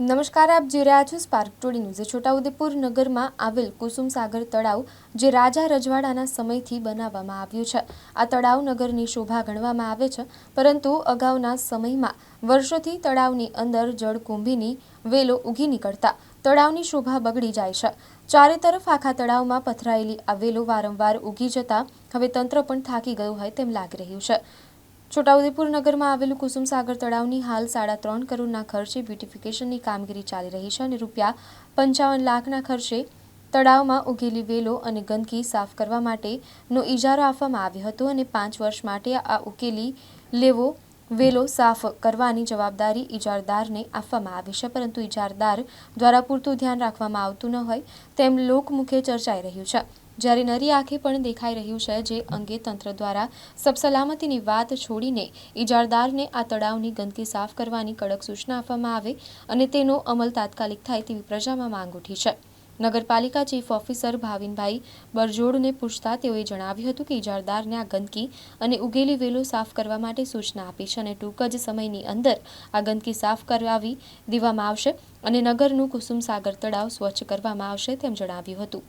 નમસ્કાર, આપ જોઈ રહ્યા છો સ્પાર્ક ટોડી ન્યૂઝ છોટાઉદેપુર નગરમાં આવેલ કુસુમ સાગર તળાવ, જે રાજા રજવાડાના સમયથી બનાવવામાં આવ્યું છે. આ તળાવ નગરની શોભા ગણવામાં આવે છે, પરંતુ અગાઉના સમયમાં વર્ષોથી તળાવની અંદર જળકુંભીની વેલો ઉગી નીકળતા તળાવની શોભા બગડી જાય છે. ચારે તરફ આખા તળાવમાં પથરાયેલી આ વેલો વારંવાર ઉગી જતા હવે તંત્ર પણ થાકી ગયું હોય તેમ લાગી રહ્યું છે. છોટાઉદેપુર નગરમાં આવેલું કુસુમ સાગર તળાવની હાલ સાડા ત્રણ કરોડના ખર્ચે બ્યુટિફિકેશનની કામગીરી ચાલી રહી છે અને રૂપિયા પંચાવન લાખના ખર્ચે તળાવમાં ઉગેલી વેલો અને ગંદકી સાફ કરવા માટેનો ઇજારો આપવામાં આવ્યો હતો અને પાંચ વર્ષ માટે આ ઉકેલી લેવો વેલો સાફ કરવાની જવાબદારી ઇજારદારને આપવામાં આવી છે, પરંતુ ઇજારદાર દ્વારા પૂરતું ધ્યાન રાખવામાં આવતું ન હોય તેમ લોકમુખે ચર્ચાઈ રહ્યું છે. જ્યારે નરી આંખે પણ દેખાઈ રહ્યું છે જે અંગે તંત્ર દ્વારા સબસલામતીની વાત છોડીને ઇજારદારને આ તળાવની ગંદકી સાફ કરવાની કડક સૂચના આપવામાં આવે અને તેનો અમલ તાત્કાલિક થાય તેવી પ્રજામાં માંગ ઉઠી છે. નગરપાલિકા ચીફ ઓફિસર ભાવિનભાઈ બરજોડને પૂછતા તેઓએ જણાવ્યું હતું કે ઇજારદારને આ ગંદકી અને ઉગેલી વેલો સાફ કરવા માટે સૂચના આપી છે અને ટૂંક જ સમયની અંદર આ ગંદકી સાફ કરાવી દેવામાં આવશે અને નગરનું કુસુમ સાગર તળાવ સ્વચ્છ કરવામાં આવશે તેમ જણાવ્યું હતું.